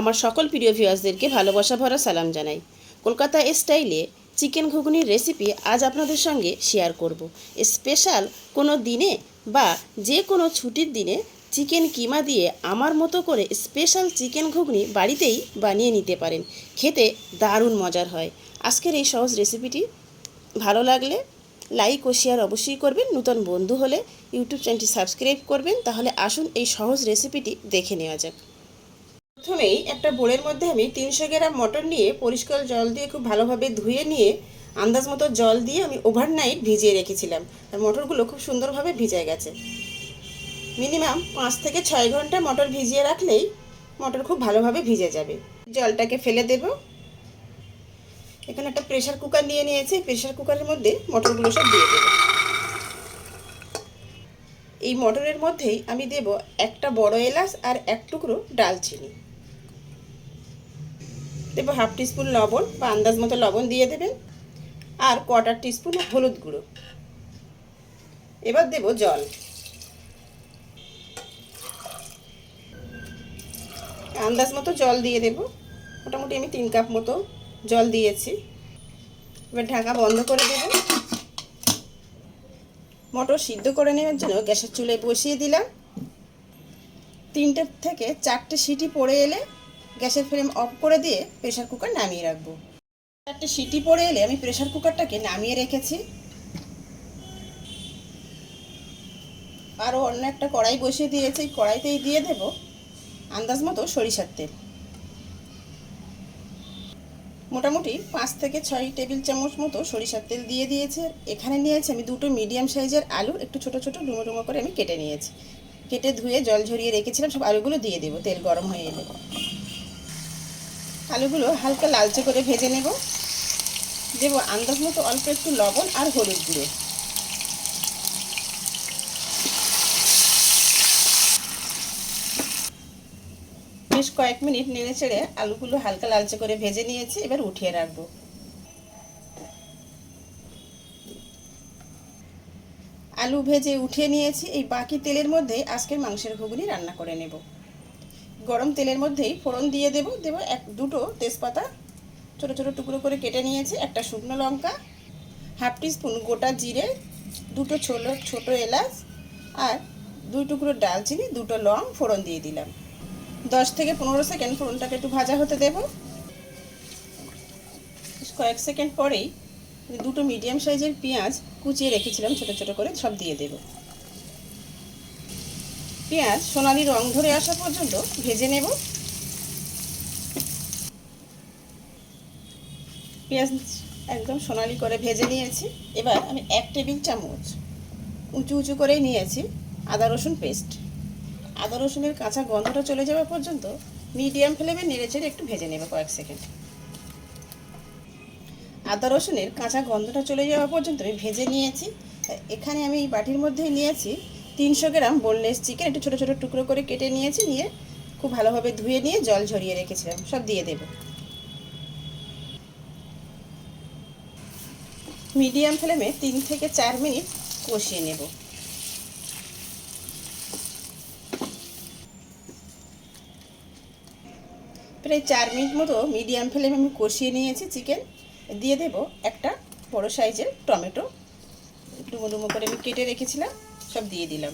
আমার সকল প্রিয় ভিউয়ার্সদেরকে ভালোবাসা ভরা সালাম জানাই। কলকাতা স্টাইলে চিকেন ঘুগনির রেসিপি আজ আপনাদের সঙ্গে শেয়ার করব। স্পেশাল কোনো দিনে বা যে কোনো ছুটির দিনে চিকেন কিমা দিয়ে আমার মতো করে স্পেশাল চিকেন ঘুগনি বাড়িতেই বানিয়ে নিতে পারেন। খেতে দারুণ মজার হয়। আজকের এই সহজ রেসিপিটি ভালো লাগলে লাইক ও শেয়ার অবশ্যই করবেন। নতুন বন্ধু হলে ইউটিউব চ্যানেলটি সাবস্ক্রাইব করবেন। তাহলে আসুন এই সহজ রেসিপিটি দেখে নেওয়া যাক। প্রথমেই একটা বোলের মধ্যে আমি তিনশো গ্রাম মটর নিয়ে পরিষ্কার জল দিয়ে খুব ভালোভাবে ধুয়ে নিয়ে আন্দাজ মতো জল দিয়ে আমি ওভারনাইট ভিজিয়ে রেখেছিলাম। আর মটরগুলো খুব সুন্দরভাবে ভিজে গেছে। মিনিমাম পাঁচ থেকে ছয় ঘণ্টা মটর ভিজিয়ে রাখলেই মটর খুব ভালোভাবে ভিজে যাবে। জলটাকে ফেলে দেব। এখানে একটা প্রেশার কুকার নিয়ে নিয়েছি। প্রেশার কুকারের মধ্যে মটরগুলো সব দিয়ে দেবো। এই মটরের মধ্যেই আমি দেব একটা বড় এলাচ আর এক টুকরো ডালচিনি। দেব হাফ টিস্পুন লবণ, বা আন্দাজ মতো লবণ দিয়ে দেবেন, আর কোয়ার্টার টিস্পুন হলুদ গুঁড়ো। এবার দেব জল। আন্দাজ মতো জল দিয়ে দেব। মোটামুটি আমি তিন কাপ মতো জল দিয়েছি। এবার ঢাকা বন্ধ করে দেব। মটর সিদ্ধ করে নেওয়ার জন্য গ্যাসের চুলায় বসিয়ে দিলাম। তিনটে থেকে চারটে সিটি পড়ে এলে গ্যাসের ফ্লেম অফ করে দিয়ে প্রেশার কুকার নামিয়ে রাখব। চারটে সিটি পড়ে এলে আমি প্রেশার কুকারটাকে নামিয়ে রেখেছি। আরও অন্য একটা কড়াই বসিয়ে দিয়েছি। কড়াইতেই দিয়ে দেব আন্দাজ মতো সরিষার তেল। মোটামুটি পাঁচ থেকে ছয় টেবিল চামচ মতো সরিষার তেল দিয়ে দিয়েছে। এখানে নিয়েছি আমি দুটো মিডিয়াম সাইজের আলু, একটু ছোট ছোট ডুমো ডুমো করে আমি কেটে নিয়েছি। কেটে ধুয়ে জল ঝরিয়ে রেখেছিলাম, সব আলুগুলো দিয়ে দেবো, তেল গরম হয়ে এলে। আলুগুলো হালকা লালচে করে ভেজে নেব। দেবো আন্দাজ মতো অল্প একটু লবণ আর হলুদ গুঁড়ো। বেশ কয়েক মিনিট নেড়ে চেড়ে আলুগুলো হালকা লালচে করে ভেজে নিয়েছি, এবার উঠিয়ে রাখব। আলু ভেজে উঠিয়ে নিয়েছি, এই বাকি তেলের মধ্যে আজকের মাংসের ঘুগনি রান্না করে নেব। গরম তেলের মধ্যেই ফোড়ন দিয়ে দেব দেব এক, দুটো তেজপাতা, ছোটো ছোটো টুকরো করে কেটে নিয়েছি, একটা শুকনো লঙ্কা, হাফ টিস্পুন গোটা জিরে, দুটো ছোলো, ছোটো এলাচ, আর দুই টুকরো ডালচিনি, দুটো লং ফোড়ন দিয়ে দিলাম। দশ থেকে পনেরো সেকেন্ড ফোড়নটাকে একটু ভাজা হতে দেব। কয়েক সেকেন্ড পরেই দুটো মিডিয়াম সাইজের পেঁয়াজ কুচিয়ে রেখেছিলাম, ছোট ছোট করে সব দিয়ে দেব। পেঁয়াজ সোনালি রং ধরে আসা পর্যন্ত ভেজে নেব। পেঁয়াজ একদম সোনালি করে ভেজে নিয়েছি। এবার আমি এক টেবিল চামচ উঁচু উঁচু করেই নিয়েছি আদা রসুন পেস্ট। আদা রসুনের কাঁচা গন্ধটা চলে যাওয়া পর্যন্ত মিডিয়াম ফ্লেমে নেড়ে চেড়ে একটু ভেজে নেবে কয়েক সেকেন্ড। আদা রসুনের কাঁচা গন্ধটা চলে যাওয়া পর্যন্ত আমি ভেজে নিয়েছি। এখানে আমি বাটির মধ্যে নিয়েছি তিনশো গ্রাম বোনলেস চিকেন, একটু ছোটো ছোটো টুকরো করে কেটে নিয়েছি, নিয়ে খুব ভালোভাবে ধুয়ে নিয়ে জল ঝরিয়ে রেখেছিলাম, সব দিয়ে দেব। মিডিয়াম ফ্লেমে তিন থেকে চার মিনিট কষিয়ে নেব। প্রায় চার মিনিট মতো মিডিয়াম ফ্লেমে আমি কষিয়ে নিয়েছি চিকেন দিয়ে দেব একটা বড় সাইজের টমেটো। ডুমো ডুমো করে আমি কেটে রেখেছিলাম, সব দিয়ে দিলাম।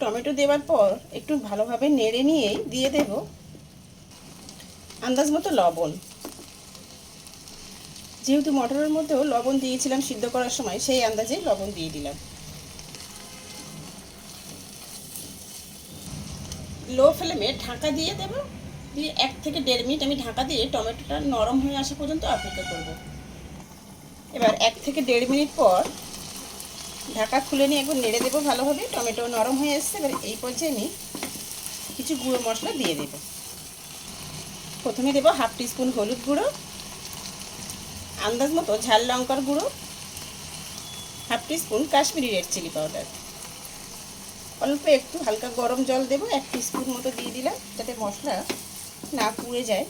টমেটো দেওয়ার পর একটু ভালোভাবে নেড়ে নিয়ে দিয়ে দেব আন্দাজ মতো লবণ। যেহেতু মটরের মধ্যেও লবণ দিয়েছিলাম সিদ্ধ করার সময়, সেই আন্দাজেই লবণ দিয়ে দিলাম। লো ফ্লেমে ঢাকা দিয়ে দেব। দিয়ে এক থেকে দেড় মিনিট আমি ঢাকা দিয়ে টমেটোটা নরম হয়ে আসা পর্যন্ত অপেক্ষা করব। এবার এক থেকে দেড় মিনিট পর ঢাকা খুলে নিয়ে একবার নেড়ে দেবো ভালোভাবে। টমেটো নরম হয়ে এসছে, এবার এই পর্যায়ে আমি কিছু গুঁড়ো মশলা দিয়ে দেব। প্রথমে দেবো হাফ টিস্পুন হলুদ গুঁড়ো, আন্দাজ মতো ঝাল লঙ্কার গুঁড়ো, half teaspoon Kashmiri red chilli powder. অল্প একটু হালকা গরম জল দেবো, এক স্পুন মতো দিয়ে দিলাম, যাতে মশলা না পুড়ে যায়।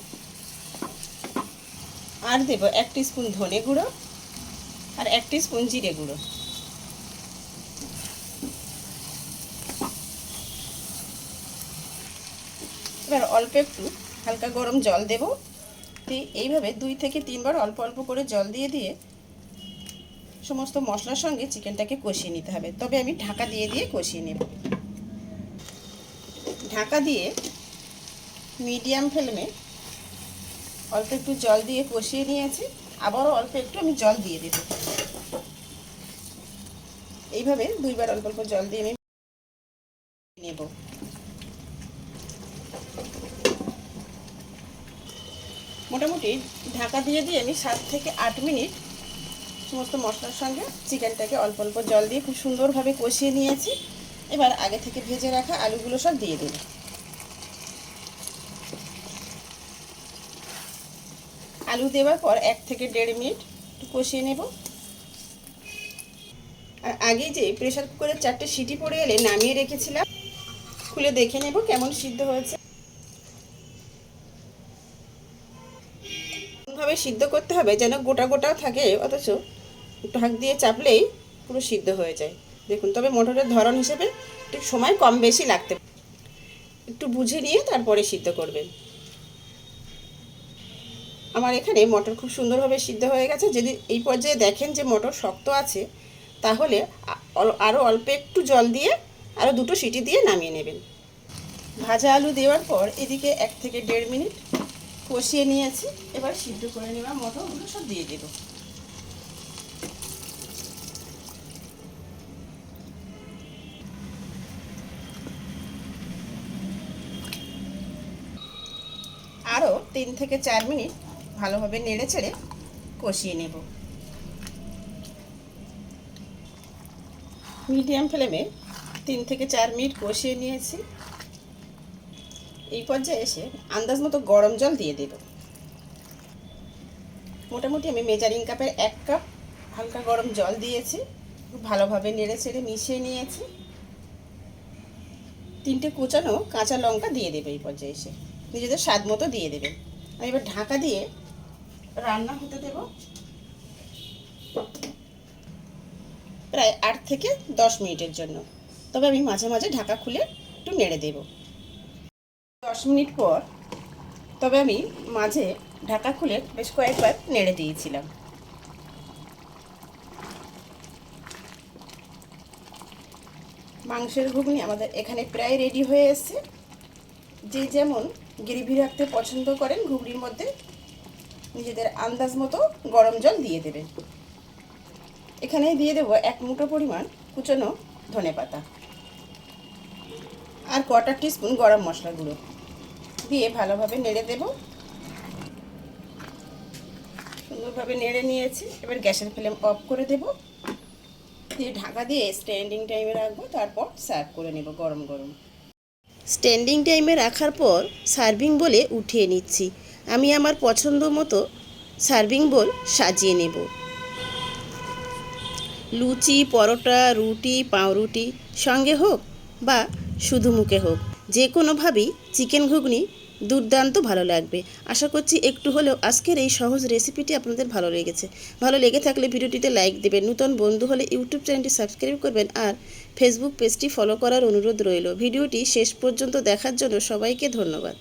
আর দেব এক স্পুন ধনে গুঁড়ো আর এক স্পুন জিরে গুঁড়ো। এবার অল্প একটু হালকা গরম জল দেব এইভাবে দুই থেকে তিনবার অল্প অল্প করে জল দিয়ে দিয়ে সমস্ত মশলার সঙ্গে চিকেনটাকে কষিয়ে নিতে হবে। তবে আমি ঢাকা দিয়ে দিয়ে কষিয়ে নেব। ঢাকা দিয়ে মিডিয়াম ফ্লেমে অল্প একটু জল দিয়ে কষিয়ে নিয়েছি। আবারও অল্প একটু আমি জল দিয়ে দেব। এইভাবে দুইবার অল্প অল্প জল দিয়ে আমি নেব। মোটামুটি ঢাকা দিয়ে দিয়ে আমি সাত থেকে আট মিনিট সমস্ত মশলার সঙ্গে চিকেনটাকে অল্প অল্প জল দিয়ে খুব সুন্দরভাবে কষিয়ে নিয়েছি। এবার আগে থেকে ভেজে রাখা আলুগুলো সব দিয়ে দেব আলু দেওয়ার পর এক থেকে দেড় মিনিট একটু কষিয়ে নেব। আর আগে যে প্রেশার কুকারের চারটে সিটি পড়ে এলে নামিয়ে রেখেছিলাম। খুলে দেখে নেব কেমন সিদ্ধ হয়েছে। সিদ্ধ করতে হবে যেন গোটা গোটাও থাকে, অথচ হাঁক দিয়ে চাপলেই পুরো সিদ্ধ হয়ে যায়। দেখুন, তবে মোটরের ধরন হিসেবে একটু সময় কম বেশি লাগতে একটু বুঝে নিয়ে তারপরে সিদ্ধ করবেন। আমার এখানে মটর খুব সুন্দরভাবে সিদ্ধ হয়ে গেছে। যদি এই পর্যায়ে দেখেন যে মটর শক্ত আছে, তাহলে আরও অল্প একটু জল দিয়ে আরও দুটো সিটি দিয়ে নামিয়ে নেবেন। ভাজা আলু দেওয়ার পর এদিকে এক থেকে দেড় মিনিট কষিয়ে নিয়েছি। এবার সিদ্ধ করে নেওয়া মটরগুলো সব দিয়ে দেব আরও তিন থেকে চার মিনিট ভালোভাবে নেড়ে ছেড়ে কষিয়ে নেব। মিডিয়াম ফ্লেমে তিন থেকে চার মিনিট কষিয়ে নিয়েছি। এই পর্যায়ে এসে আন্দাজ মতো গরম জল দিয়ে দেব। মোটামুটি আমি মেজারিং কাপের এক কাপ হালকা গরম জল দিয়েছি। ভালোভাবে নেড়ে ছেড়ে মিশিয়ে নিয়েছি। তিনটে কুচানো কাঁচা লঙ্কা দিয়ে দেবে এই পর্যায়ে এসে। নিজেদের স্বাদ মতো দিয়ে দেবে। আমি এবার ঢাকা দিয়ে রান্না হতে দেব প্রায় আট থেকে দশ মিনিটের জন্য। তবে আমি মাঝে মাঝে ঢাকা খুলে একটু নেড়ে দেবো। দশ মিনিট পর তবে আমি মাঝে ঢাকা খুলে বেশ কয়েকবার নেড়ে দিয়েছিলাম। মাংসের ঘুগনি আমাদের এখানে প্রায় রেডি হয়ে এসছে। যে যেমন গ্রেভি রাখতে পছন্দ করেন ঘুগড়ির মধ্যে নিজেদের আন্দাজ মতো গরম জল দিয়ে দেবেন। এখানে দিয়ে দেবো এক মুঠো পরিমাণ কুচনো ধনে পাতা আর কোয়ার্টার টিস্পুন গরম মশলা গুঁড়ো দিয়ে ভালোভাবে নেড়ে দেব। সুন্দরভাবে নেড়ে নিয়েছি, এবার গ্যাসের ফ্লেম অফ করে দেব। দিয়ে ঢাকা দিয়ে স্ট্যান্ডিং টাইমে রাখব, তারপর সার্ভ করে নেব গরম গরম। স্ট্যান্ডিং টাইমে রাখার পর সার্ভিং বলে উঠিয়ে নিচ্ছি। আমি আমার পছন্দ মতো সার্ভিং বোল সাজিয়ে নেব। লুচি, পরোটা, রুটি, পাউরুটি সঙ্গে হোক বা শুধু মুখে হোক, যে কোনোভাবেই চিকেন ঘুগনি দুর্দান্ত ভালো লাগবে। আশা করছি একটু হলেও আজকের এই সহজ রেসিপিটি আপনাদের ভালো লেগেছে। ভালো লেগে থাকলে ভিডিওটিতে লাইক দেবেন, নতুন বন্ধু হলে ইউটিউব চ্যানেলটি সাবস্ক্রাইব করবেন আর ফেসবুক পেজটি ফলো করার অনুরোধ রইল। ভিডিওটি শেষ পর্যন্ত দেখার জন্য সবাইকে ধন্যবাদ।